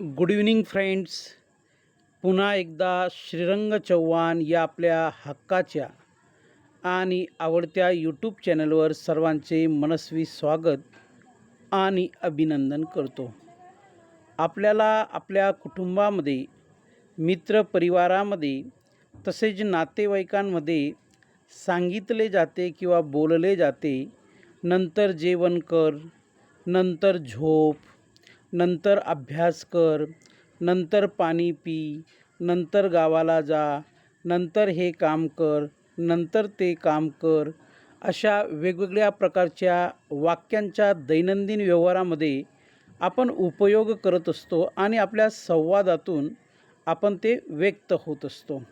Good evening friends. पुन्हा एकदा श्रीरंग चव्हाण या आपल्या हक्काच्या आणि आवडत्या यूट्यूब चॅनलवर सर्वांचे मनस्वी स्वागत आणि अभिनंदन करतो. आपल्याला आपल्या कुटुंबामध्ये मित्रपरिवारामध्ये तसेच नातेवाईकांमध्ये सांगितले जाते किंवा बोलले जाते नंतर जेवण कर नंतर झोप नंतर अभ्यास कर नंतर पाणी पी नंतर गावाला जा नंतर हे काम कर नंतर ते काम कर अशा वेगवेगळ्या प्रकारच्या वाक्यांच्या दैनंदिन व्यवहारामध्ये आपण उपयोग करत असतो आणि आपल्या संवादातून आपण ते व्यक्त होत असतो.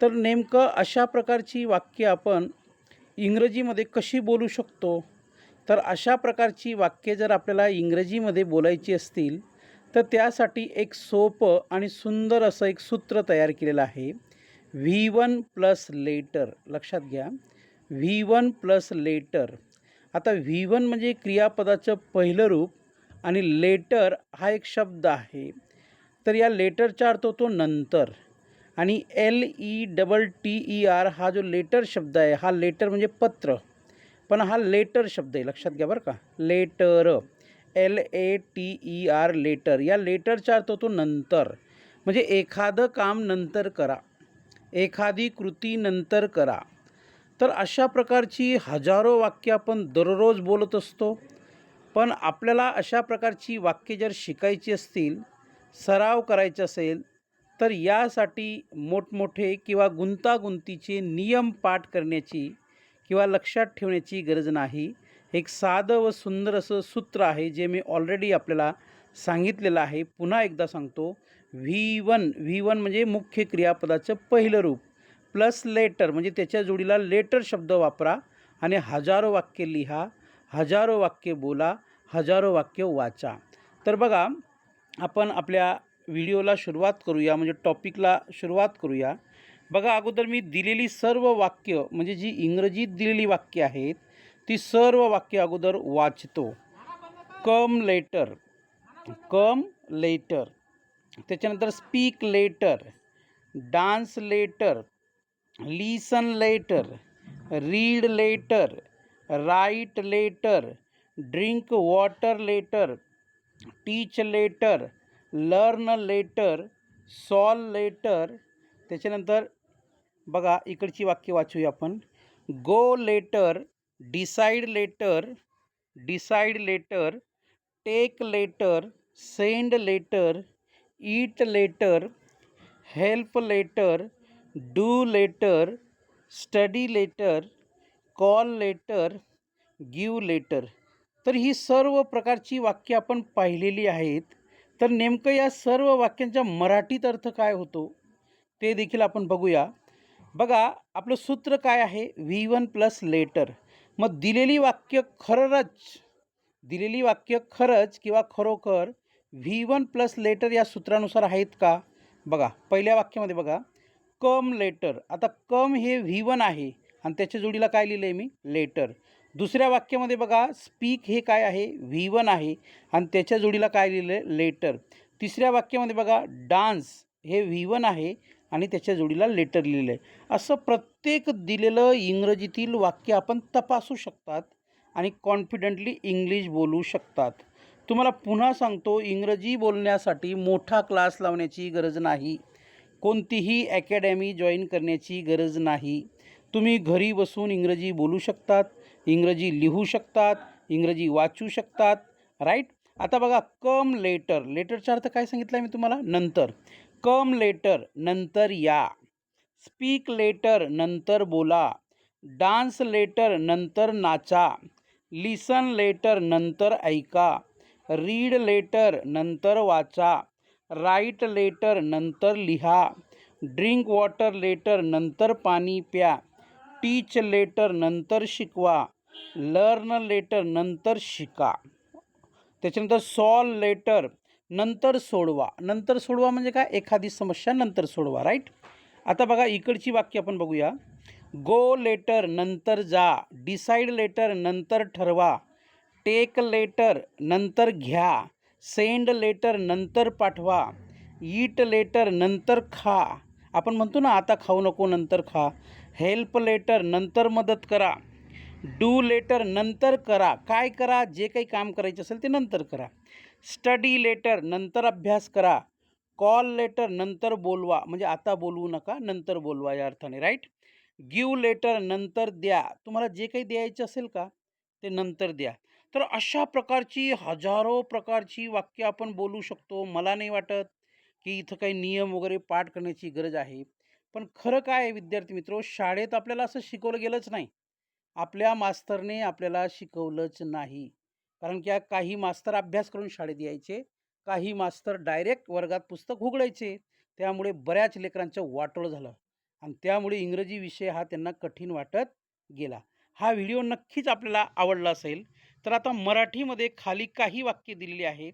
तर नेमकं अशा प्रकारची वाक्य आपण इंग्रजीमध्ये कशी बोलू शकतो? तर अशा प्रकारची वाक्ये जर आपल्याला इंग्रजीमध्ये बोलायची असतील तर त्यासाठी एक सोपं आणि सुंदर असं एक सूत्र तयार केलेलं आहे. व्ही वन प्लस लेटर लक्षात घ्या. व्ही वन प्लस लेटर आता व्ही वन म्हणजे क्रियापदाचं पहिलं रूप आणि लेटर हा एक शब्द आहे. तर या लेटरचा अर्थ होतो नंतर. आणि L E double T E R हा जो लेटर शब्द आहे हा लेटर म्हणजे पत्र. पण हा लेटर शब्द आहे लक्षात घ्या बरं का. Later L A T E R later. या लेटरचा अर्थ होतो नंतर. म्हणजे एखादं काम नंतर करा. एखादी कृती नंतर करा. तर अशा प्रकारची हजारो वाक्य आपण दररोज बोलत असतो. पण आपल्याला अशा प्रकारची वाक्य जर शिकायची असतील सराव करायचा असेल तर यासाठी मोठमोठे किंवा गुंतागुंतीचे नियम पाठ करण्याची किंवा लक्षात ठेवण्याची गरज नाही. एक साधं व सुंदर असं सूत्र आहे जे मी ऑलरेडी आपल्याला सांगितलेलं आहे. पुन्हा एकदा सांगतो व्ही वन व्ही वन म्हणजे मुख्य क्रियापदाचं पहिलं रूप. प्लस लेटर म्हणजे त्याच्या जोडीला लेटर शब्द वापरा आणि हजारो वाक्य लिहा हजारो वाक्य बोला हजारो वाक्य वाचा. तर बघा आपण आपल्या व्हिडिओला सुरुवात करूया म्हणजे टॉपिकला सुरुवात करूया. बघा, अगोदर मी दिलेली सर्व वाक्य, म्हणजे जी इंग्रजीत दिलेली वाक्य आहेत, ती सर्व वाक्य अगोदर वाचतो. Come later. Come later. त्याच्यानंतर speak later. Dance later. Listen later. Read later. Write later. Drink water later. Teach later. Learn later. Solve later. त्याच्यानंतर बघा इकडची वाक्य वाचूया आपण. Go later decide later decide later take later send later eat later help later do later study later call later give later तर ही सर्व प्रकारची वाक्य आपण पाहिलेली आहेत. तर नेमकं या सर्व वाक्यांचा मराठीत अर्थ काय होतो ते देखील आपण बघूया. बघा आपलं सूत्र काय आहे? व्ही वन प्लस लेटर मग दिलेली वाक्य खरंच दिलेली वाक्य खरंच किंवा खरोखर व्ही वन प्लस लेटर या सूत्रानुसार आहेत का? बघा पहिल्या वाक्यामध्ये बघा. कम लेटर आता कम हे व्ही वन आहे आणि त्याच्या जोडीला काय लिहिलं आहे मी? लेटर दुसऱ्या वाक्यामध्ये बघा स्पीक हे काय आहे? व्ही वन आहे आणि त्याच्या जोडीला काय लिहिलं आहे लेटर तिसऱ्या वाक्यामध्ये बघा डान्स हे व्ही वन आहे आणि त्याच्या जोडीला लेटर लिहिलं आहे असं प्रत्येक दिलेलं इंग्रजीतील वाक्य आपण तपासू शकतात आणि कॉन्फिडंटली इंग्लिश बोलू शकतात. तुम्हाला पुन्हा सांगतो इंग्रजी बोलण्यासाठी मोठा क्लास लावण्याची गरज नाही. कोणतीही अकॅडमी जॉईन करण्याची गरज नाही. तुम्ही घरी बसून इंग्रजी बोलू शकतात इंग्रजी लिहू शकतात इंग्रजी वाचू शकतात राईट आता बघा कम लेटर लेटरचा अर्थ काय सांगितलं आहे मी तुम्हाला? नंतर. कम लेटर नंतर या. स्पीक लेटर नंतर बोला. डान्स लेटर नंतर नाचा. लिसन लेटर नंतर ऐका. रीड लेटर नंतर वाचा. राईट लेटर नंतर लिहा. ड्रिंक वॉटर लेटर नंतर पाणी प्या. टीच लेटर नंतर शिकवा. लर्न लेटर नंतर शिका. त्याच्यानंतर सॉल्व लेटर नंतर सोडवा. नंतर सोडवा म्हणजे काय? एखादी समस्या नंतर सोडवा राईट आता बघा इकडची वाक्य आपण बघूया. गो लेटर नंतर जा. डिसाईड लेटर नंतर ठरवा. टेक लेटर नंतर घ्या. सेंड लेटर नंतर पाठवा. ईट लेटर नंतर खा. आपण म्हणतो ना आता खाऊ नको नंतर खा. हेल्प लेटर नंतर मदत करा. डू लेटर नंतर करा. काय करा? जे काही काम करायचं असेल ते नंतर करा. स्टडी लेटर नंतर अभ्यास करा. कॉल लेटर नंतर बोलवा. म्हणजे आता बोलवू नका नंतर बोलवा या अर्थाने राईट गिव लेटर नंतर द्या. तुम्हाला जे काही द्यायचं असेल का ते नंतर द्या. तर अशा प्रकारची हजारो प्रकारची वाक्य आपण बोलू शकतो. मला नाही वाटत की इथं काही नियम वगैरे पाठ करण्याची गरज आहे. पण खरं काय आहे विद्यार्थी मित्रो शाळेत आपल्याला असं शिकवलं गेलंच नाही. आपल्या मास्तरने आपल्याला शिकवलंच नाही. कारण की काही मास्तर अभ्यास करून शाळेत यायचे काही मास्तर डायरेक्ट वर्गात पुस्तक उघडायचे. त्यामुळे बऱ्याच लेकरांचं वाटोळ झालं आणि त्यामुळे इंग्रजी विषय हा त्यांना कठीण वाटत गेला. हा व्हिडिओ नक्कीच आपल्याला आवडला असेल तर आता मराठीमध्ये खाली काही वाक्य दिलेली आहेत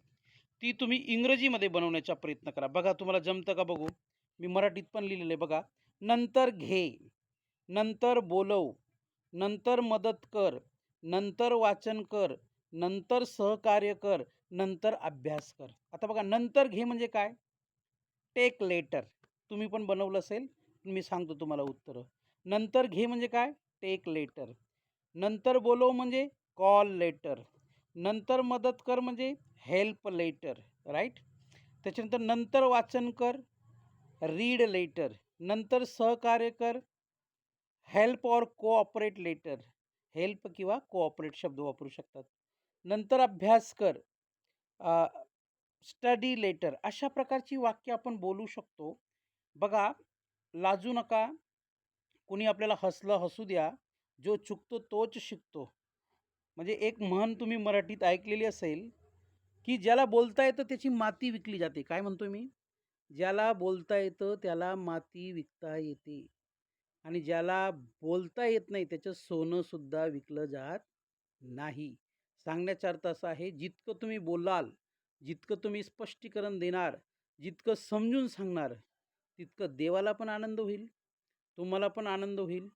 ती तुम्ही इंग्रजीमध्ये बनवण्याचा प्रयत्न करा. बघा तुम्हाला जमतं का बघू? मी मराठीत पण लिहिलेलं आहे बघा. नंतर घे नंतर बोलव नंतर मदत कर नंतर वाचन कर नंतर सहकार्य कर नंतर अभ्यास कर. आता बघा नंतर घे म्हणजे काय? टेक लेटर तुम्ही पण बनवलं असेल मी सांगतो तुम्हाला उत्तरं. नंतर घे म्हणजे काय? टेक लेटर नंतर बोलव म्हणजे कॉल लेटर नंतर मदत कर म्हणजे हेल्प लेटर राईट त्याच्यानंतर नंतर वाचन कर रीड लेटर नंतर सहकार्य कर help or cooperate later help किंवा कोऑपरेट शब्द वापरू शकतात. नंतर अभ्यास कर. स्टडी लेटर अशा प्रकारची वाक्य आपण बोलू शकतो. बघा लाजू नका. कुणी आपल्याला हसलं हसू द्या. जो चुकतो तोच शिकतो. म्हणजे एक म्हण तुम्ही मराठीत ऐकलेली असेल की ज्याला बोलता येतं त्याची माती विकली जाते. काय म्हणतो मी? ज्याला बोलता येतं त्याला माती विकता येते. आणि ज्याला बोलता येत नाही त्याचं सोनंसुद्धा विकलं जात नाही. सांगण्याचा अर्थ असा आहे जितकं तुम्ही बोलाल जितकं तुम्ही स्पष्टीकरण देणार जितकं समजून सांगणार तितकं देवाला पण आनंद होईल तुम्हाला पण आनंद होईल.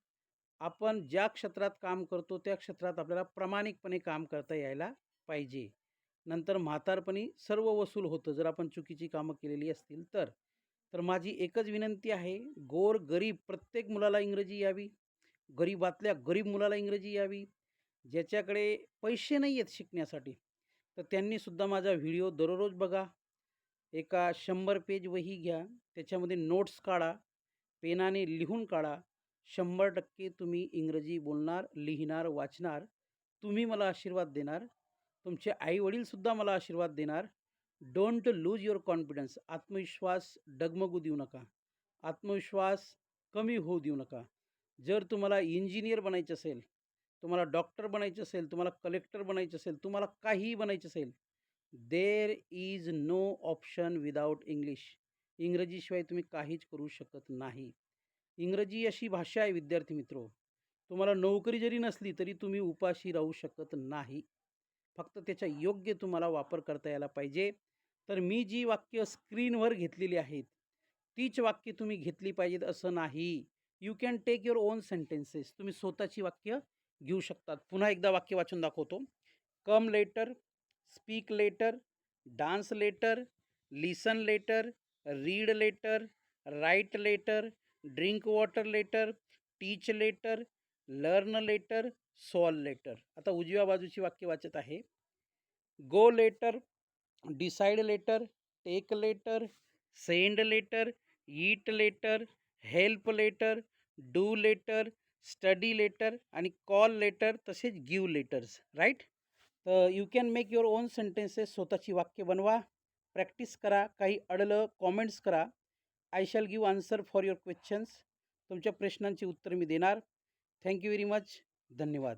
आपण ज्या क्षेत्रात काम करतो त्या क्षेत्रात आपल्याला प्रामाणिकपणे काम करता यायला पाहिजे. नंतर म्हातारपणी सर्व वसूल होतं जर आपण चुकीची कामं केलेली असतील तर. तर माझी एकच विनंती आहे गोर गरीब प्रत्येक मुलाला इंग्रजी यावी गरीबातल्या गरीब मुलाला इंग्रजी यावी. ज्याच्याकडे पैसे नाही आहेत शिकण्यासाठी तर त्यांनीसुद्धा माझा व्हिडिओ दररोज बघा. एका शंभर पेज वही घ्या. त्याच्यामध्ये नोट्स काढा. पेनाने लिहून काढा. शंभर टक्के तुम्ही इंग्रजी बोलणार लिहिणार वाचणार. तुम्ही मला आशीर्वाद देणार. तुमचे आईवडीलसुद्धा मला आशीर्वाद देणार. Don't lose your confidence. आत्मविश्वास डगमगू देऊ नका. आत्मविश्वास कमी होऊ देऊ नका. जर तुम्हाला इंजिनियर बनायचं असेल तुम्हाला डॉक्टर बनायचं असेल तुम्हाला कलेक्टर बनायचं असेल तुम्हाला काहीही बनायचं असेल there is no option without English इंग्रजीशिवाय तुम्ही काहीच करू शकत नाही. इंग्रजी अशी भाषा आहे विद्यार्थी मित्रो. तुम्हाला नोकरी जरी नसली तरी तुम्ही उपाशी राहू शकत नाही. फक्त त्याचा योग्य तुम्हाला वापर करता यायला पाहिजे. तर मी जी वाक्य स्क्रीनवर घेतलेली आहेत तीच वाक्य तुम्ही घेतली पाहिजेत असं नाही. You can take your own sentences तुम्ही स्वतःची वाक्य घेऊ शकतात. पुन्हा एकदा वाक्य वाचून दाखवतो. Come later speak later dance later listen later read later write later drink water later teach later learn later solve later. आता उजव्या बाजूची वाक्य वाचत आहे. Go later decide later take later send later eat later help later do later study later आणि call letter तसेच give letters right तर you can make your own sentences स्वतःची वाक्य बनवा प्रॅक्टिस करा काही अडलं कॉमेंट्स करा. I shall give answer for your questions. तुमच्या प्रश्नांची उत्तर मी देणार. Thank you very much. धन्यवाद.